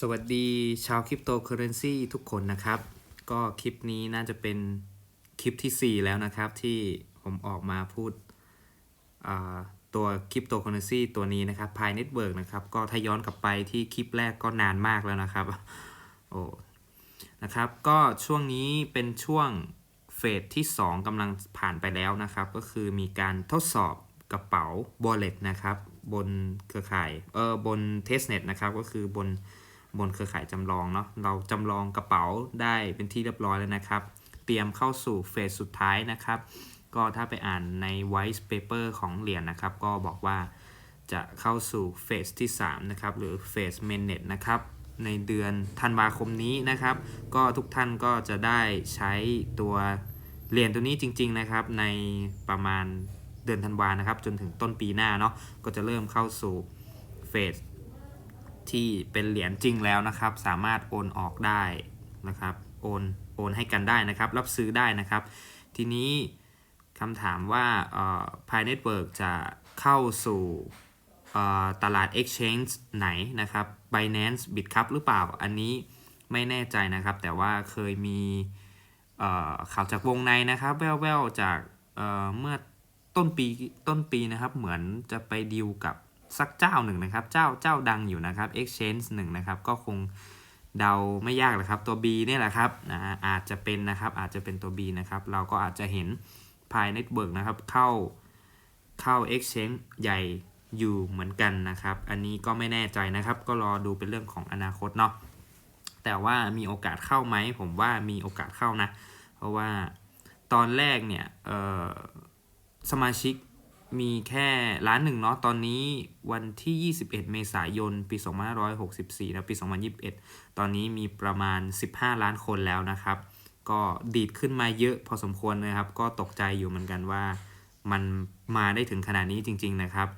สวัสดีชาวคริปโตเคอเรนซีทุกคนนะครับ ก็คลิปนี้น่าจะเป็นคลิปที่ 4 แล้วนะครับ ที่ผมออกมาพูดตัวคริปโตเคอเรนซีตัวนี้นะครับพายเน็ตเวิร์กนะครับ ก็ถ้าย้อนกลับไปที่คลิปแรกก็นานมากแล้วนะครับโอ้นะครับ ก็ช่วงนี้เป็นช่วงเฟสที่ 2กำลังผ่านไปแล้วนะครับ ก็คือมีการทดสอบกระเป๋า wallet นะครับ บนเครือข่ายเออบน testnet นะครับ ก็คือบน บนเครือข่ายจำลองเนาะเราจำลองกระเป๋าได้เป็นที่เรียบร้อยแล้วนะครับ เตรียมเข้าสู่เฟสสุดท้ายนะครับ ก็ถ้าไปอ่านใน white paper ของเหรียญนะครับ ก็บอกว่าจะเข้าสู่เฟสที่ 3 นะครับ หรือเฟส mainnet นะครับ ในเดือนธันวาคมนี้นะครับ ก็ทุกท่านก็จะได้ใช้ตัวเหรียญตัวนี้จริง ๆนะครับ ในประมาณเดือนธันวานะครับ จนถึงต้นปีหน้าเนาะก็จะเริ่มเข้าสู่เฟส ที่เป็นเหรียญจริงแล้วนะครับ สามารถโอนออกได้นะครับโอนโอนให้กันได้นะครับ รับซื้อได้นะครับ ทีนี้คำถามว่าพายเน็ตเวิร์กจะเข้าสู่ตลาด Exchange ไหนนะครับ Binance Bitcup หรือเปล่า อันนี้ไม่แน่ใจนะครับ แต่ว่าเคยมีข่าวจากวงในนะครับ แว่วๆจากเเมื่อต้นปีต้นปีนะครับ เหมือนจะไปดีลกับ สักเจ้าหนึ่งนะครับ เจ้าเจ้าดังอยู่นะครับ Exchange หนึ่งนะครับ ก็คงเดาไม่ยากเลยครับ ตัว B เนี่ยแหละครับนะอาจจะเป็นนะครับ อาจจะเป็นตัว B นะครับ เราก็อาจจะเห็นภายเน็ตเวิร์กนะครับ เข้าเข้า Exchange ใหญ่อยู่เหมือนกันนะครับ อันนี้ก็ไม่แน่ใจนะครับ ก็รอดูเป็นเรื่องของอนาคตเนาะ แต่ว่ามีโอกาสเข้าไหม ผมว่ามีโอกาสเข้านะ เพราะว่าตอนแรกเนี่ยสมาชิก มีแค่ล้านหนึ่งเนาะตอนนี้วันที่ 21 เมษายน ปี2564นะปี 2021 ตอนนี้มีประมาณ 15 ล้านคนแล้วนะครับ ก็ดีดขึ้นมาเยอะพอสมควรนะครับ ก็ตกใจอยู่เหมือนกันว่ามันมาได้ถึงขนาดนี้จริง ๆนะครับ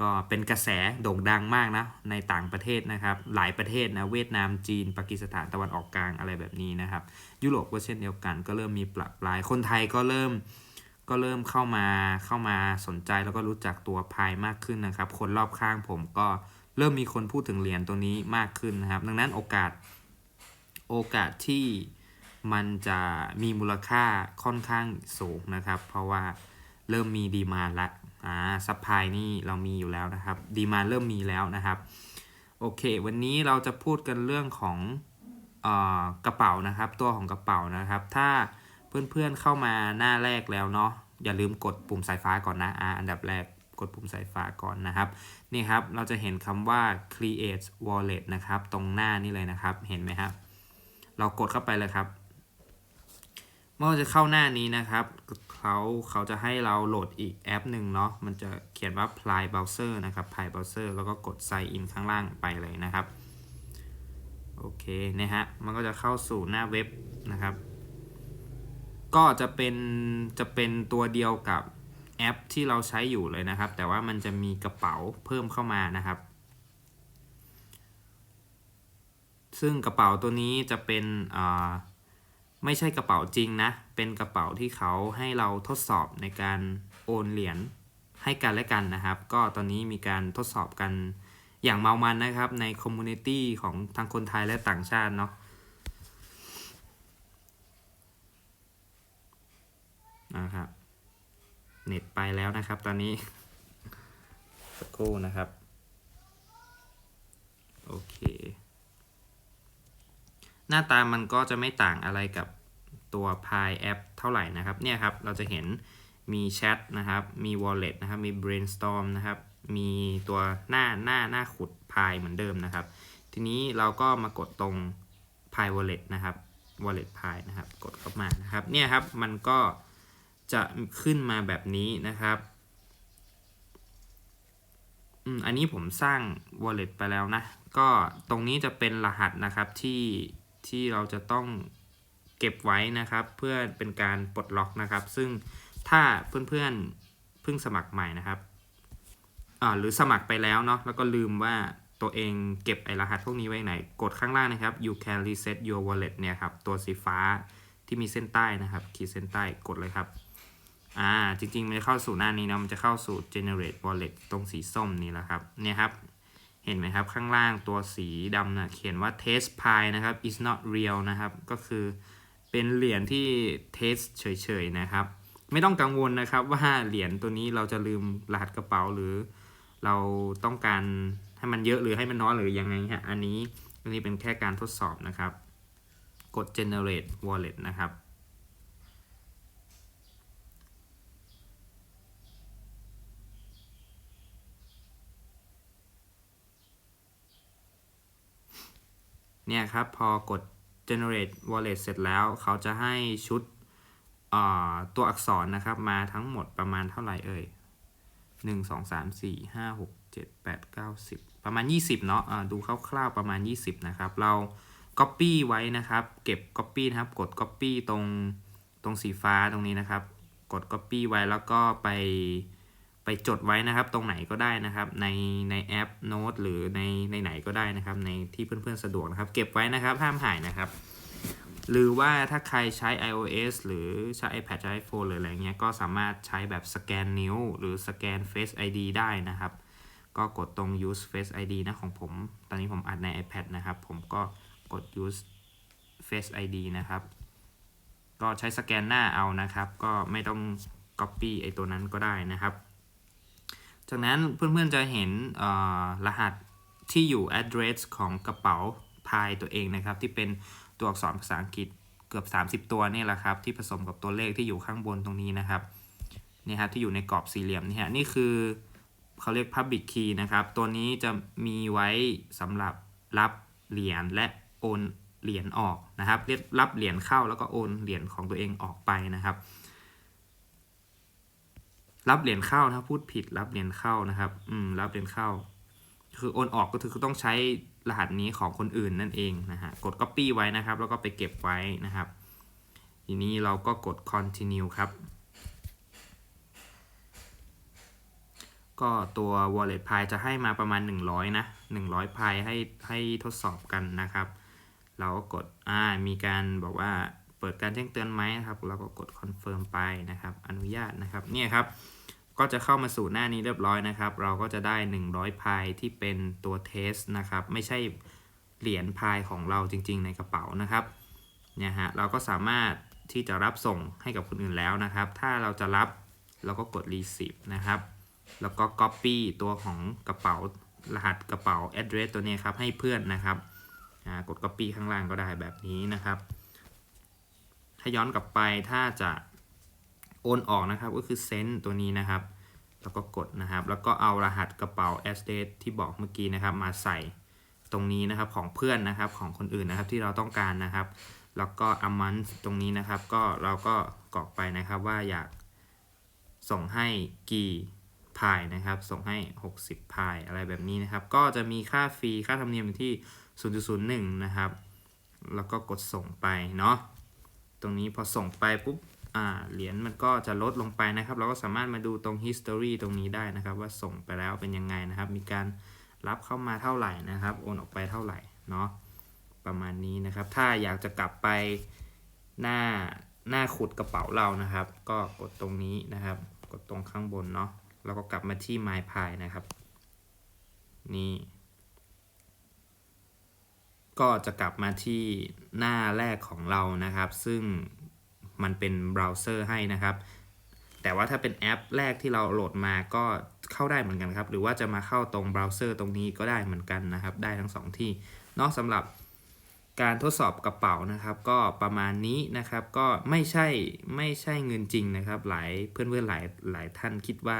ก็เป็นกระแสโด่งดังมากนะ ในต่างประเทศนะครับ หลายประเทศนะ เวียดนามจีนปากีสถานตะวันออกกลางอะไรแบบนี้นะครับ ยุโรปก็เช่นเดียวกัน ก็เริ่มมีปรับปลายคนไทยก็เริ่ม ก็เริ่มเข้ามาเข้ามาสนใจแล้วก็รู้จักตัวพายมากขึ้นนะครับ คนรอบข้างผมก็เริ่มมีคนพูดถึงเหรียญตัวนี้มากขึ้นนะครับ ดังนั้นโอกาสโอกาสที่มันจะมีมูลค่าค่อนข้างสูงนะครับ เพราะว่าเริ่มมีดีมาละอ่าซัพพลายนี่เรามีอยู่แล้วนะครับดีมาเริ่มมีแล้วนะครับโอเค วันนี้เราจะพูดกันเรื่องของเออกระเป๋านะครับ ตัวของกระเป๋านะครับ ถ้า เพื่อนๆเข้ามาหน้าแรกแล้วเนาะอย่าลืมกดปุ่มสายฟ้าก่อนนะอ่าอันดับแรกกดปุ่มสายฟ้าก่อนนะครับนี่ครับเราจะเห็นคำว่า create wallet นะครับ ตรงหน้านี่เลยนะครับ เห็นไหมครับ เรากดเข้าไปเลยครับ เมื่อจะเข้าหน้านี้นะครับเขาเขาจะให้เราโหลดอีกแอปหนึ่งเนาะมันจะเขียนว่า Ply Browser นะครับ Ply Browser แล้วก็กด Sign in ข้างล่างไปเลยนะครับ โอเคนะฮะมันก็จะเข้าสู่หน้าเว็บนะครับ ก็จะเป็นจะเป็นตัวเดียวกับแอปที่เราใช้อยู่เลยนะครับ แต่ว่ามันจะมีกระเป๋าเพิ่มเข้ามานะครับ ซึ่งกระเป๋าตัวนี้จะเป็นไม่ใช่กระเป๋าจริงนะ เป็นกระเป๋าที่เขาให้เราทดสอบในการโอนเหรียญให้กันและกันนะครับ ก็ตอนนี้มีการทดสอบกันอย่างเมามันนะครับในคอมมูนิตี้ของทั้งคนไทยและต่างชาติเนาะ นะครับ เน็ตไปแล้วนะครับตอนนี้ สักครู่นะครับ โอเค หน้าตามันก็จะไม่ต่างอะไรกับตัว Pi App เท่าไหร่นะครับ เนี่ยครับ เราจะเห็นมีแชทนะครับ มี Wallet นะครับ มี Brainstorm นะครับ มีตัวหน้าหน้าหน้าขุด Pi เหมือนเดิมนะครับ ทีนี้เราก็มากดตรง Pi Wallet นะครับ Wallet Pi นะครับ กดเข้ามานะครับ เนี่ยครับ มันก็ จะขึ้นมาแบบนี้นะครับอืมอันนี้ผมสร้าง wallet ไปแล้วนะ ก็ตรงนี้จะเป็นรหัสนะครับที่ที่เราจะต้องเก็บไว้นะครับ เพื่อเป็นการปลดล็อกนะครับ ซึ่งถ้าเพื่อนๆเพิ่งสมัครใหม่นะครับอ่าหรือสมัครไปแล้วเนาะแล้วก็ลืมว่าตัวเองเก็บไอรหัสพวกนี้ไว้ไหน กดข้างล่างนะครับ you can reset your wallet เนี่ยครับ ตัวสีฟ้าที่มีเส้นใต้นะครับ ขีดเส้นใต้กดเลยครับ อ่าจริงๆ มันจะเข้าสู่หน้านี้นะมันจะเข้าสู่ generate wallet ตรงสีส้มนี่แหละครับเนี่ยครับเห็นไหมครับข้างล่างตัวสีดำนะเขียนว่า test pie นะครับ is not real นะครับ ก็คือเป็นเหรียญที่ test เฉยๆนะครับ ไม่ต้องกังวลนะครับว่าเหรียญตัวนี้เราจะลืมรหัสกระเป๋าหรือ เราต้องการให้มันเยอะหรือให้มันน้อยหรือยังไงฮะอันนี้อันนี้เป็นแค่การทดสอบนะครับ กด generate wallet นะครับ เนี่ยครับพอกด generate wallet เสร็จแล้ว เขาจะให้ชุดตัวอักษรนะครับมาทั้งหมดประมาณเท่าไหร่เอ่ยหนึ่งสองสามสี่ห้าหกเจ็ดแปดเก้าสิบประมาณ 20 เนาะะดูคร่าวๆประมาณ 20 นะครับ เรา copy ไว้นะครับ เก็บ copy นะครับ กด copy ตรงตรงสีฟ้าตรงนี้นะครับ กด copy ไว้แล้วก็ไป ไปจดไว้นะครับ ตรงไหนก็ได้นะครับ ในในแอปโน้ตหรือในในไหนก็ได้นะครับ ในที่เพื่อนๆสะดวกนะครับ เก็บไว้นะครับห้ามหายนะครับ หรือว่าถ้าใครใช้ iOS หรือใช้ iPad ใช้ iPhone หรืออะไรเงี้ยก็สามารถใช้แบบสแกนนิ้ว หรือสแกน Face ID ได้นะครับ ก็กดตรง use Face ID นะของผม ตอนนี้ผมอัดใน iPad นะครับ ผมก็กด use Face ID นะครับ ก็ใช้สแกนหน้าเอานะครับ ก็ไม่ต้อง copy ไอตัวนั้นก็ได้นะครับ จากนั้นเพื่อนๆจะเห็นรหัสที่อยู่ address ของกระเป๋าพายตัวเองนะครับ ที่เป็นตัวอักษรภาษาอังกฤษเกือบ 30 ตัวนี่แหละครับ ที่ผสมกับตัวเลขที่อยู่ข้างบนตรงนี้นะครับนี่ครับที่อยู่ในกรอบสี่เหลี่ยมนี่ฮะนี่คือเขาเรียก Public Key นะครับ ตัวนี้จะมีไว้สำหรับรับเหรียญและโอนเหรียญออกนะครับเรียกรับเหรียญเข้าแล้วก็โอนเหรียญของตัวเองออกไปนะครับ รับเหรียญเข้านะพูดผิดรับเหรียญเข้านะครับ อืม รับเหรียญเข้า คือโอนออกก็คือต้องใช้รหัสนี้ของคนอื่นนั่นเองนะฮะ กด copy ไว้นะครับ แล้วก็ไปเก็บไว้นะครับ ทีนี้เราก็กด continue ครับ ก็ตัว wallet pi จะให้มาประมาณ 100 นะ 100 pi ให้ให้ทดสอบกันนะครับ เราก็กด อ่า มีการบอกว่า เปิดการแจ้งเตือนไหมนะครับ เราก็กด confirm ไปนะครับ อนุญาตนะครับ เนี่ยครับ ก็จะเข้ามาสู่หน้านี้เรียบร้อยนะครับ เราก็จะได้ 100พายที่เป็นตัวเทสนะครับ ไม่ใช่เหรียญพายของเราจริง ๆ ในกระเป๋านะครับ เนี่ยฮะ เราก็สามารถที่จะรับส่งให้กับคนอื่นแล้วนะครับ ถ้าเราจะรับเราก็กด receive นะครับ แล้วก็ copy ตัวของกระเป๋ารหัสกระเป๋า address ตัวนี้ครับให้เพื่อนนะครับ กด copy ข้างล่างก็ได้แบบนี้นะครับ ถ้าย้อนกลับไปถ้าจะโอนออกนะครับก็คือเซนต์ตัวนี้นะครับ แล้วก็กดนะครับ แล้วก็เอารหัสกระเป๋า a d d r e ที่บอกเมื่อกี้นะครับ มาใส่ตรงนี้นะครับของเพื่อนนะครับของคนอื่นนะครับที่เราต้องการนะครับ แล้วก็ a m o n t ตรงนี้นะครับ ก็เราก็กรอกไปนะครับว่าอยากส่งให้กี่พายนะครับ ส่งให้ 60พายอะไรแบบนี้นะครับ ก็จะมีค่าฟรีค่าธรรมเนียมอยู่ที่ 0.01 นะครับ แล้วก็กดส่งไปเนาะ ตรงนี้พอส่งไปปุ๊บเหรียญมันก็จะลดลงไปนะครับ เราก็สามารถมาดูตรง history ตรงนี้ได้นะครับ ว่าส่งไปแล้วเป็นยังไงนะครับ มีการรับเข้ามาเท่าไหร่นะครับ โอนออกไปเท่าไหร่เนาะประมาณนี้นะครับ ถ้าอยากจะกลับไปหน้าหน้าขุดกระเป๋าเรานะครับ ก็กดตรงนี้นะครับ กดตรงข้างบนเนาะแล้วก็กลับมาที่ My Pi นะครับ นี่ ก็จะกลับมาที่หน้าแรกของเรานะครับ ซึ่งมันเป็นเบราว์เซอร์ให้นะครับ แต่ว่าถ้าเป็นแอปแรกที่เราโหลดมาก็เข้าได้เหมือนกันครับ หรือว่าจะมาเข้าตรงเบราว์เซอร์ตรงนี้ก็ได้เหมือนกันนะครับ ได้ทั้ง 2 ที่นอกสำหรับการทดสอบกระเป๋านะครับ ก็ประมาณนี้นะครับ ก็ไม่ใช่ไม่ใช่เงินจริงนะครับ หลายเพื่อนๆหลายหลายท่านคิดว่า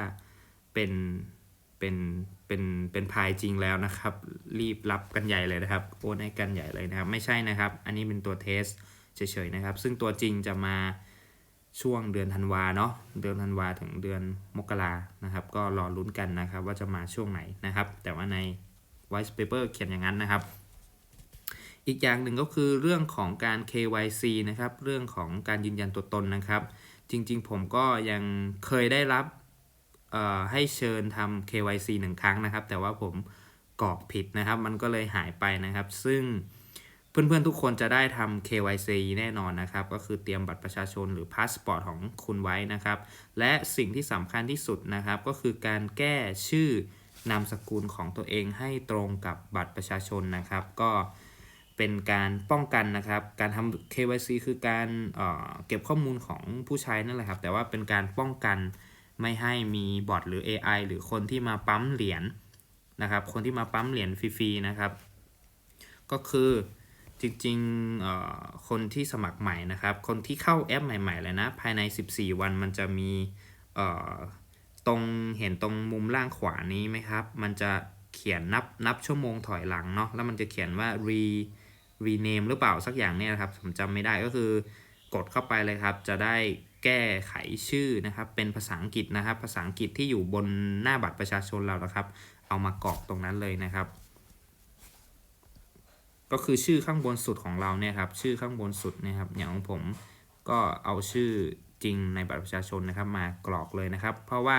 เป็นเป็น เป็นเป็นพายจริงแล้วนะครับ รีบรับกันใหญ่เลยนะครับโอนให้กันใหญ่เลยนะครับ ไม่ใช่นะครับ อันนี้เป็นตัวเทสเฉยๆนะครับ ซึ่งตัวจริงจะมาช่วงเดือนธันวาเนาะเดือนธันวาถึงเดือนมกรานะครับ ก็รอลุ้นกันนะครับ ว่าจะมาช่วงไหนนะครับ แต่ว่าใน white paper เขียนอย่างนั้นนะครับ อีกอย่างหนึ่งก็คือเรื่องของการ KYC นะครับ เรื่องของการยืนยันตัวตนนะครับ จริง ๆ ผมก็ยังเคยได้รับ ให้เชิญทำ KYC หนึ่งครั้งนะครับ แต่ว่าผมกรอกผิดนะครับ มันก็เลยหายไปนะครับ ซึ่งเพื่อนๆทุกคนจะได้ทำ KYC แน่นอนนะครับ ก็คือเตรียมบัตรประชาชนหรือพาสปอร์ตของคุณไว้นะครับ และสิ่งที่สำคัญที่สุดนะครับ ก็คือการแก้ชื่อนามสกุลของตัวเองให้ตรงกับบัตรประชาชนนะครับ ก็เป็นการป้องกันนะครับ การทำ KYC คือการเเก็บข้อมูลของผู้ใช้นั่นแหละครับ แต่ว่าเป็นการป้องกัน ไม่ให้มีบอทหรือ AI หรือคนที่มาปั๊มเหรียญนะครับ คนที่มาปั๊มเหรียญฟรีๆนะครับ ก็คือจริงๆเอ่อคนที่สมัครใหม่นะครับ คนที่เข้าแอปใหม่ๆเลยนะ ภายใน 14 วันมันจะมีเอ่อตรงเห็นตรงมุมล่างขวานี้ไหมครับ มันจะเขียนนับนับชั่วโมงถอยหลังเนาะ แล้วมันจะเขียนว่า re rename หรือเปล่าสักอย่างเนี่ยนะครับ ผมจำไม่ได้ก็คือกดเข้าไปเลยครับ จะได้ แก้ไขชื่อนะครับ เป็นภาษาอังกฤษนะครับ ภาษาอังกฤษที่อยู่บนหน้าบัตรประชาชนเรานะครับ เอามากรอกตรงนั้นเลยนะครับ ก็คือชื่อข้างบนสุดของเราเนี่ยครับ ชื่อข้างบนสุดนะครับ อย่างของผมก็เอาชื่อจริงในบัตรประชาชนนะครับ มากรอกเลยนะครับ เพราะว่า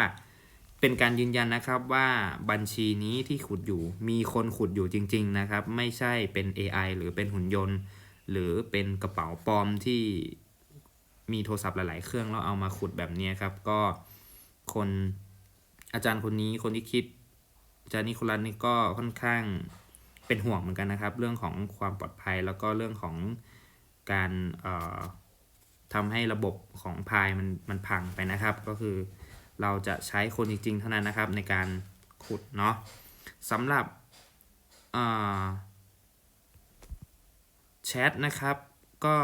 เป็นการยืนยันนะครับว่าบัญชีนี้ที่ขุดอยู่มีคนขุดอยู่จริง ๆนะครับ ไม่ใช่เป็น AI หรือเป็นหุ่นยนต์ หรือเป็นกระเป๋าปลอมที่ มีโทรศัพท์หลาย ๆ เครื่องแล้วเอามาขุดแบบนี้ครับ ก็คนอาจารย์คนนี้คนที่คิดอาจารย์นิโคลัสนี่ก็ค่อนข้างเป็นห่วงเหมือนกันนะครับ เรื่องของความปลอดภัยแล้วก็เรื่องของการทำให้ระบบของพายมันมันพังไปนะครับ ก็คือเราจะใช้คนจริง ๆ เท่านั้นนะครับในการขุดเนาะสำหรับแชทนะครับก็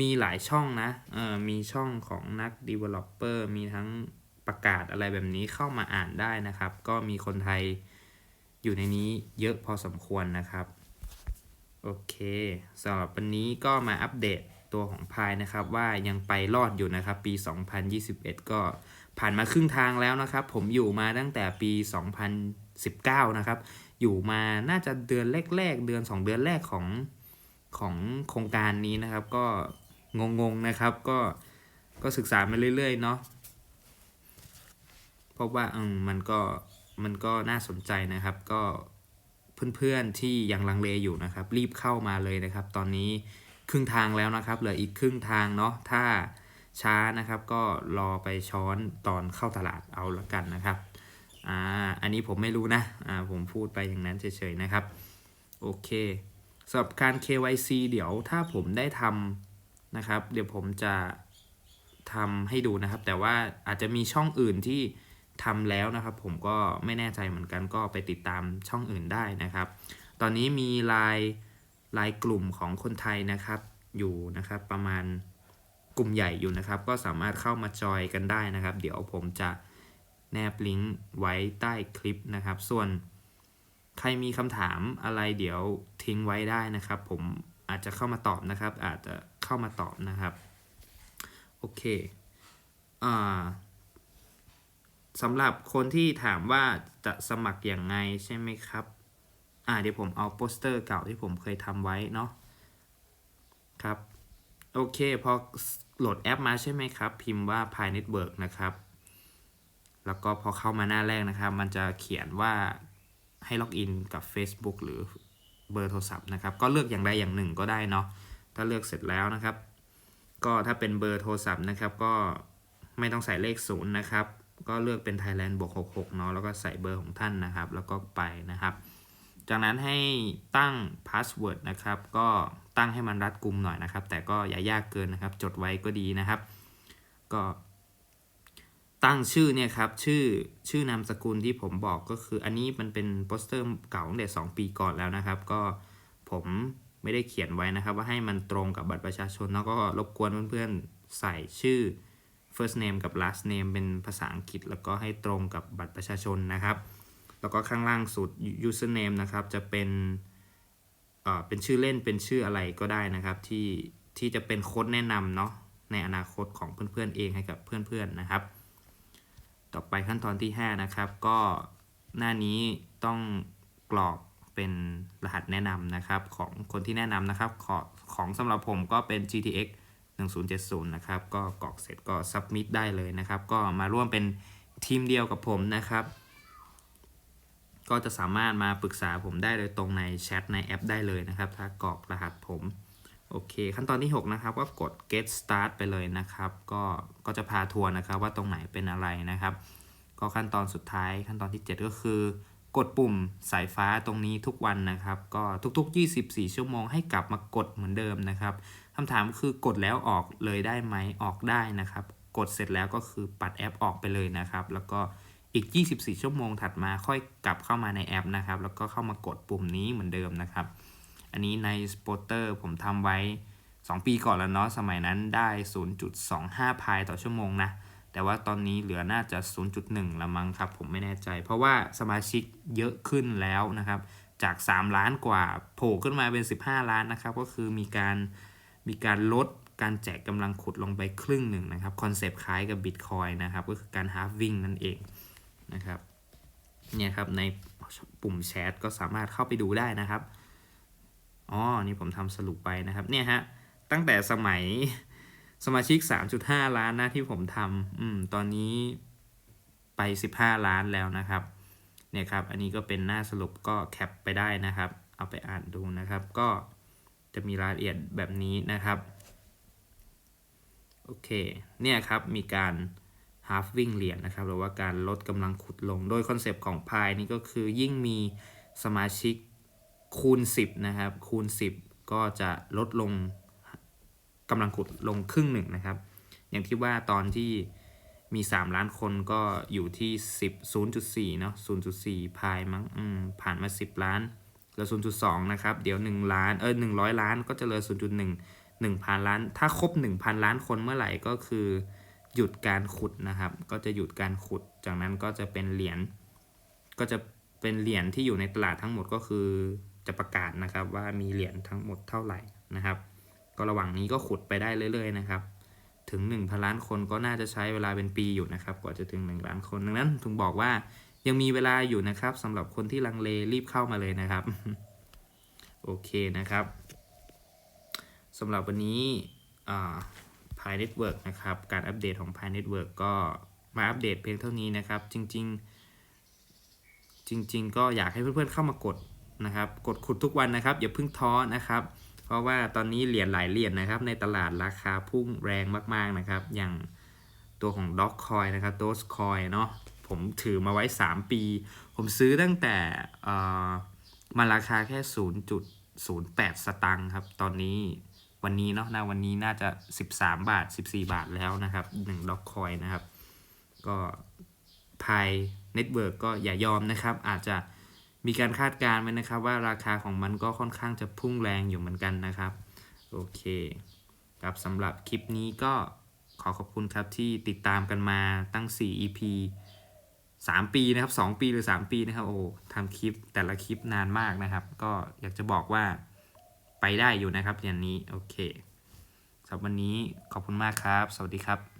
มีหลายช่องนะเออมีช่องของนัก Developer มีทั้งประกาศอะไรแบบนี้เข้ามาอ่านได้นะครับ ก็มีคนไทยอยู่ในนี้เยอะพอสมควรนะครับ โอเคสำหรับวันนี้ก็มาอัปเดตตัวของพายนะครับว่ายังไปรอดอยู่นะครับ ปี 2021 ก็ผ่านมาครึ่งทางแล้วนะครับ ผมอยู่มาตั้งแต่ปี 2019 นะครับ อยู่มาน่าจะเดือนแรกๆ เดือน 2 เดือนแรกของของโครงการนี้นะครับ ก็ งงๆนะครับ ก็ก็ศึกษามาเรื่อยๆเนาะเพราะว่าอืมมันก็มันก็น่าสนใจนะครับ ก็เพื่อนๆที่ยังลังเลอยู่นะครับ รีบเข้ามาเลยนะครับ ตอนนี้ครึ่งทางแล้วนะครับ เหลืออีกครึ่งทางเนาะถ้าช้านะครับ ก็รอไปช้อนตอนเข้าตลาดเอาละกันนะครับอ่าอันนี้ผมไม่รู้นะอ่าผมพูดไปอย่างนั้นเฉยๆนะครับ โอเคสำหรับการ KYC เดี๋ยวถ้าผมได้ทำ นะครับ เดี๋ยวผมจะทำให้ดูนะครับ แต่ว่าอาจจะมีช่องอื่นที่ทำแล้วนะครับ ผมก็ไม่แน่ใจเหมือนกันก็ไปติดตามช่องอื่นได้นะครับ ตอนนี้มีลน์ไลน์กลุ่มของคนไทยนะครับอยู่นะครับ ประมาณกลุ่มใหญ่อยู่นะครับ ก็สามารถเข้ามาจอยกันได้นะครับ เดี๋ยวผมจะแนบลิงก์ไว้ใต้คลิปนะครับ ส่วนใครมีคำถามอะไรเดี๋ยวทิ้งไว้ได้นะครับ ผม อาจจะเข้ามาตอบนะครับ อาจจะเข้ามาตอบนะครับ โอเคอ่าสำหรับคนที่ถามว่าจะสมัครอย่างไงใช่ไหมครับ อ่าเดี๋ยวผมเอาโปสเตอร์เก่าที่ผมเคยทำไว้เนาะครับ โอเค พอโหลดแอปมาใช่ไหมครับ พิมพ์ว่า Pi Network นะครับ แล้วก็พอเข้ามาหน้าแรกนะครับ มันจะเขียนว่าให้ล็อกอินกับ Facebook หรือ เบอร์โทรศัพท์นะครับ ก็เลือกอย่างใดอย่างหนึ่งก็ได้เนาะ ถ้าเลือกเสร็จแล้วนะครับ ก็ถ้าเป็นเบอร์โทรศัพท์นะครับ ก็ไม่ต้องใส่เลขศูนย์นะครับ ก็เลือกเป็น Thailand บวก66เนาะ แล้วก็ใส่เบอร์ของท่านนะครับ แล้วก็ไปนะครับ จากนั้นให้ตั้ง password นะครับ ก็ตั้งให้มันรัดกุมหน่อยนะครับ แต่ก็อย่ายากเกินนะครับ จดไว้ก็ดีนะครับ ก็ ตั้งชื่อเนี่ยครับชื่อชื่อนามสกุลที่ผมบอกก็คืออันนี้มันเป็นโปสเตอร์เก่าตั้งแต่2ปีก่อนแล้วนะครับ ก็ผมไม่ได้เขียนไว้นะครับ ว่าให้มันตรงกับบัตรประชาชน แล้วก็รบกวนเพื่อนๆใส่ชื่อ first name กับ last name เป็นภาษาอังกฤษ แล้วก็ให้ตรงกับบัตรประชาชนนะครับ แล้วก็ข้างล่างสุด username นะครับจะเป็นเอ่อเป็นชื่อเล่นเป็นชื่ออะไรก็ได้นะครับ ที่ที่จะเป็นโค้ดแนะนำเนาะในอนาคตของเพื่อนๆเองให้กับเพื่อนๆนะครับ ต่อไปขั้นตอนที่ 5 นะครับ ก็หน้านี้ต้องกรอกเป็นรหัสแนะนำนะครับ ของคนที่แนะนำนะครับ ขอของสำหรับผมก็เป็น GTX 1070 นะครับ ก็กรอกเสร็จก็ submit ได้เลยนะครับ ก็มาร่วมเป็นทีมเดียวกับผมนะครับ ก็จะสามารถมาปรึกษาผมได้โดยตรงในแชทในแอปได้เลยนะครับ ถ้ากรอกรหัสผม โอเค ขั้นตอนที่ 6 นะครับ ก็กด get start ไปเลยนะครับ ก็ก็จะพาทัวร์นะครับว่าตรงไหนเป็นอะไรนะครับ ก็ขั้นตอนสุดท้ายขั้นตอนที่ 7 ก็คือ กดปุ่มสายฟ้าตรงนี้ทุกวันนะครับ ก็ทุกๆ 24 ชั่วโมงให้กลับมากดเหมือนเดิมนะครับคำถามคือกดแล้วออกเลยได้ไหมออกได้นะครับ กดเสร็จแล้วก็คือปัดแอปออกไปเลยนะครับ แล้วก็อีก 24 ชั่วโมงถัดมาค่อยกลับเข้ามาในแอปนะครับ แล้วก็เข้ามากดปุ่มนี้เหมือนเดิมนะครับ อันนี้ในสปอเตอร์ผมทำไว้ 2 ปีก่อนแล้วเนาะสมัยนั้นได้ 0.25 พายต่อชั่วโมงนะ แต่ว่าตอนนี้เหลือน่าจะ 0.1 ละมั้งครับ ผมไม่แน่ใจ เพราะว่าสมาชิกเยอะขึ้นแล้วนะครับ จาก 3 ล้านกว่าโผล่ขึ้นมาเป็น 15 ล้านนะครับ ก็คือมีการมีการลดการแจกกำลังขุดลงไปครึ่งหนึ่งนะครับคอนเซปต์คล้ายกับ Bitcoin นะครับ ก็คือการฮาร์ฟวิ่งนั่นเองนะครับเนี่ยครับในปุ่มแชทก็สามารถเข้าไปดูได้นะครับ อ๋อ นี่ผมทำสรุปไปนะครับเนี่ยฮะตั้งแต่สมัยสมาชิก 3.5 ล้านนะที่ผมทำอืมตอนนี้ไป 15 ล้านแล้วนะครับเนี่ยครับอันนี้ก็เป็นหน้าสรุปก็แคปไปได้นะครับ เอาไปอ่านดูนะครับ ก็จะมีรายละเอียดแบบนี้นะครับโอเคเนี่ยครับมีการ halving เหรียญนะครับหรือว่าการลดกำลังขุดลง โดยคอนเซปต์ของพายนี่ก็คือยิ่งมีสมาชิก คูณ 10 นะครับ คูณ 10 ก็จะลดลงกำลังขุดลงครึ่งหนึ่งนะครับ อย่างที่ว่าตอนที่มี 3 ล้านคนก็อยู่ที่ 10 0.4 เนาะ0.4 พายมั้งอืมผ่านมา 10 ล้านเหลือ 0.2 นะครับ เดี๋ยว 1 ล้าน เออ100 ล้านก็จะเหลือ 0.1 1,000 ล้าน ถ้าครบ 1,000 ล้านคนเมื่อไหร่ก็คือหยุดการขุดนะครับ ก็จะหยุดการขุด จากนั้นก็จะเป็นเหรียญ ก็จะเป็นเหรียญที่อยู่ในตลาดทั้งหมดก็คือ จะประกาศนะครับว่ามีเหรียญทั้งหมดเท่าไหร่นะครับ ก็ระหว่างนี้ก็ขุดไปได้เรื่อย ๆ นะครับ ถึง1พันล้านคนก็น่าจะใช้เวลาเป็นปีอยู่นะครับกว่าจะถึง1ล้านคนดังนั้นถึงบอกว่ายังมีเวลาอยู่นะครับสำหรับคนที่ลังเลรีบเข้ามาเลยนะครับ โอเคนะครับสำหรับวันนี้อ่าพายเน็ตเวิร์กนะครับการอัปเดตของพายเน็ตเวิร์กก็มาอัปเดตเพียงเท่านี้นะครับ จริง ๆ จริง ๆ ก็อยากให้เพื่อนๆเข้ามากด นะครับ กดขุดทุกวันนะครับอย่าเพิ่งท้อนะครับ เพราะว่าตอนนี้เหรียญหลายเหรียญนะครับ ในตลาดราคาพุ่งแรงมากๆนะครับ อย่างตัวของ d o g Coin นะครับ Doge Coin เนาะผมถือมาไว้ 3 ปี ผมซื้อตั้งแต่มาราคาแค่ 0.08 สตังค์ครับ ตอนนี้วันนี้เนาะนะวันนี้น่าจะ 13 บาท 14 บาทแล้วนะครับ1 d o g Coin นะครับ ก็ภายเน็ตเวิร์กก็อย่ายอมนะครับ อาจจะ มีการคาดการณ์ไว้นะครับ ว่าราคาของมันก็ค่อนข้างจะพุ่งแรงอยู่เหมือนกันนะครับ โอเคครับสำหรับคลิปนี้ก็ขอขอบคุณครับที่ติดตามกันมาตั้ง 4 EP 3 ปีนะครับ 2 ปีหรือ 3 ปีนะครับโอ้ทำคลิปแต่ละคลิปนานมากนะครับ ก็อยากจะบอกว่าไปได้อยู่นะครับอย่างนี้ โอเคสำหรับวันนี้ขอบคุณมากครับ สวัสดีครับ